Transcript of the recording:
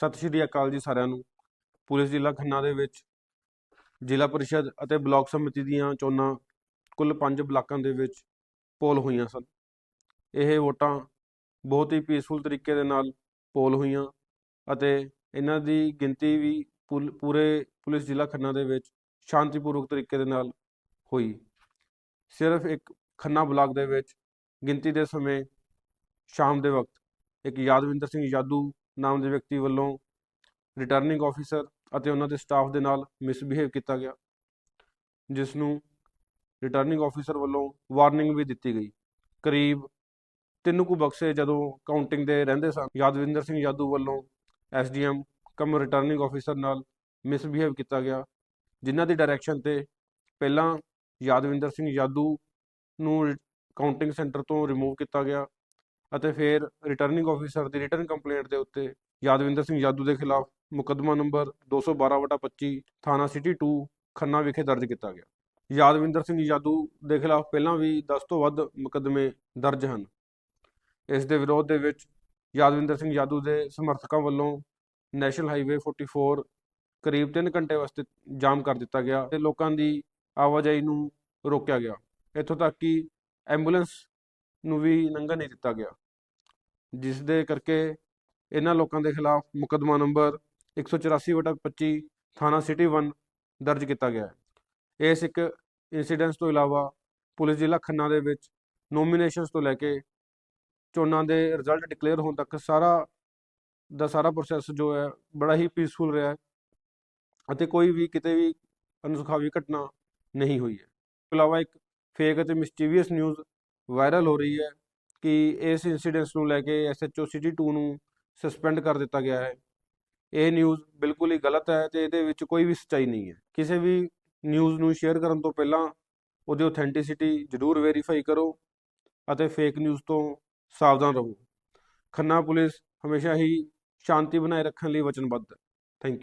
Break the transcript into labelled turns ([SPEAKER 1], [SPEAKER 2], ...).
[SPEAKER 1] ਸਤਿ ਸ਼੍ਰੀ ਅਕਾਲ ਜੀ ਸਾਰਿਆਂ ਨੂੰ। ਪੁਲਿਸ ਜ਼ਿਲ੍ਹਾ ਖੰਨਾ ਦੇ ਵਿੱਚ ਜ਼ਿਲ੍ਹਾ ਪਰਿਸ਼ਦ ਅਤੇ ਬਲਾਕ ਸਮਿਤੀ ਦੀਆਂ ਚੋਣਾਂ ਕੁੱਲ 5 ਬਲਾਕਾਂ ਦੇ ਵਿੱਚ ਪੋਲ ਹੋਈਆਂ ਸਨ। ਇਹ ਵੋਟਾਂ ਬਹੁਤ ਹੀ ਪੀਸਫੁਲ ਤਰੀਕੇ ਦੇ ਨਾਲ ਪੋਲ ਹੋਈਆਂ ਅਤੇ ਇਹਨਾਂ ਦੀ ਗਿਣਤੀ ਵੀ ਪੁਲ- ਪੂਰੇ ਪੁਲਿਸ ਜ਼ਿਲ੍ਹਾ ਖੰਨਾ ਦੇ ਵਿੱਚ ਸ਼ਾਂਤੀਪੂਰਵਕ ਤਰੀਕੇ ਦੇ ਨਾਲ ਹੋਈ। ਸਿਰਫ ਇੱਕ ਖੰਨਾ ਬਲਾਕ ਦੇ ਵਿੱਚ ਗਿਣਤੀ ਦੇ ਸਮੇਂ ਸ਼ਾਮ ਦੇ ਵਕਤ ਇੱਕ ਯਾਦਵਿੰਦਰ ਸਿੰਘ ਯਾਦੂ ਨਾਮ ਦੇ ਵਿਅਕਤੀ ਵੱਲੋਂ ਰਿਟਰਨਿੰਗ ਆਫੀਸਰ ਅਤੇ ਉਹਨਾਂ ਦੇ ਸਟਾਫ ਦੇ ਨਾਲ ਮਿਸਬਿਹੇਵ ਕੀਤਾ ਗਿਆ ਜਿਸ ਨੂੰ ਰਿਟਰਨਿੰਗ ਆਫੀਸਰ ਵੱਲੋਂ ਵਾਰਨਿੰਗ ਵੀ ਦਿੱਤੀ ਗਈ। ਕਰੀਬ ਤਿੰਨ ਕੁ ਬਕਸੇ ਜਦੋਂ ਕਾਊਂਟਿੰਗ ਦੇ ਰਹਿੰਦੇ ਸਨ, ਯਾਦਵਿੰਦਰ ਸਿੰਘ ਯਾਦੂ ਵੱਲੋਂ ਐਸਡੀਐਮ ਕਮ ਰਿਟਰਨਿੰਗ ਆਫੀਸਰ ਨਾਲ ਮਿਸਬਿਹੇਵ ਕੀਤਾ ਗਿਆ, ਜਿਨ੍ਹਾਂ ਦੀ ਡਾਇਰੈਕਸ਼ਨ ਤੇ ਪਹਿਲਾਂ ਯਾਦਵਿੰਦਰ ਸਿੰਘ ਯਾਦੂ ਨੂੰ ਕਾਊਂਟਿੰਗ ਸੈਂਟਰ ਤੋਂ ਰਿਮੂਵ ਕੀਤਾ ਗਿਆ ਅਤੇ ਫਿਰ ਰਿਟਰਨਿੰਗ ਆਫੀਸਰ ਦੀ ਰਿਟਰਨ ਕੰਪਲੇਂਟ ਦੇ ਉੱਤੇ ਯਾਦਵਿੰਦਰ ਸਿੰਘ ਯਾਦੂ ਦੇ ਖਿਲਾਫ ਮੁਕੱਦਮਾ ਨੰਬਰ 212/25 ਥਾਣਾ ਸਿਟੀ 2 ਖੰਨਾ ਵਿਖੇ ਦਰਜ ਕੀਤਾ ਗਿਆ। ਯਾਦਵਿੰਦਰ ਸਿੰਘ ਯਾਦੂ ਦੇ ਖਿਲਾਫ ਪਹਿਲਾਂ ਵੀ 10 ਤੋਂ ਵੱਧ ਮੁਕੱਦਮੇ ਦਰਜ ਹਨ। ਇਸ ਦੇ ਵਿਰੋਧ ਦੇ ਵਿੱਚ ਯਾਦਵਿੰਦਰ ਸਿੰਘ ਯਾਦੂ ਦੇ ਸਮਰਥਕਾਂ ਵੱਲੋਂ ਨੈਸ਼ਨਲ ਹਾਈਵੇ 44 ਕਰੀਬ 3 ਘੰਟੇ ਵਾਸਤੇ ਜਾਮ ਕਰ ਦਿੱਤਾ ਗਿਆ ਤੇ ਲੋਕਾਂ ਦੀ ਆਵਾਜਾਈ ਨੂੰ ਰੋਕਿਆ ਗਿਆ। ਇੱਥੋਂ ਤੱਕ ਕਿ ਐਂਬੂਲੈਂਸ ਨੂੰ ਵੀ ਲੰਘਣ ਨਹੀਂ ਦਿੱਤਾ ਗਿਆ। ਜਿਸ ਦੇ ਕਰਕੇ ਇਹਨਾਂ ਲੋਕਾਂ ਦੇ ਖਿਲਾਫ ਮੁਕੱਦਮਾ ਨੰਬਰ 184/25 ਥਾਣਾ ਸਿਟੀ 1 ਦਰਜ ਕੀਤਾ ਗਿਆ ਹੈ। ਇਸ ਇੱਕ ਇਨਸੀਡੈਂਸ ਤੋਂ ਇਲਾਵਾ ਪੁਲਿਸ ਜ਼ਿਲ੍ਹਾ ਖੰਨਾ ਦੇ ਵਿੱਚ ਨੋਮੀਨੇਸ਼ਨਸ ਤੋਂ ਲੈ ਕੇ ਚੋਣਾਂ ਦੇ ਰਿਜ਼ਲਟ ਡਿਕਲੇਅਰ ਹੋਣ ਤੱਕ ਸਾਰਾ ਦਾ ਸਾਰਾ ਪ੍ਰੋਸੈਸ ਜੋ ਹੈ ਬੜਾ ਹੀ ਪੀਸਫੁਲ ਰਿਹਾ ਹੈ ਅਤੇ ਕੋਈ ਵੀ ਕਿਤੇ ਵੀ ਅਨਸੁਖਾਵੀ ਘਟਨਾ ਨਹੀਂ ਹੋਈ ਹੈ। ਇਸ ਤੋਂ ਇਲਾਵਾ ਇੱਕ ਫੇਕ ਅਤੇ ਮਿਸਚੀਵੀਅਸ ਨਿਊਜ਼ ਵਾਇਰਲ ਹੋ ਰਹੀ ਹੈ। ਕਿ ਇਸ ਇਨਸੀਡੈਂਸ ਨੂੰ ਲੈ ਕੇ ਐਸਐਚਓ ਸਿਟੀ 2 ਨੂੰ ਸਸਪੈਂਡ ਕਰ ਦਿੱਤਾ ਗਿਆ ਹੈ। ਇਹ ਨਿਊਜ਼ ਬਿਲਕੁਲ ਹੀ ਗਲਤ ਹੈ ਤੇ ਇਹਦੇ ਵਿੱਚ ਕੋਈ ਵੀ ਸੱਚਾਈ ਨਹੀਂ ਹੈ। ਕਿਸੇ ਵੀ ਨਿਊਜ਼ ਨੂੰ ਸ਼ੇਅਰ ਕਰਨ ਤੋਂ ਪਹਿਲਾਂ ਉਹਦੀ ਆਥੈਂਟਿਸਿਟੀ ਜ਼ਰੂਰ ਵੈਰੀਫਾਈ ਕਰੋ ਅਤੇ ਫੇਕ ਨਿਊਜ਼ ਤੋਂ ਸਾਵਧਾਨ ਰਹੋ। ਖੰਨਾ ਪੁਲਿਸ ਹਮੇਸ਼ਾ ਹੀ ਸ਼ਾਂਤੀ ਬਣਾਏ ਰੱਖਣ ਲਈ ਵਚਨਬੱਧ ਹੈ। Thank you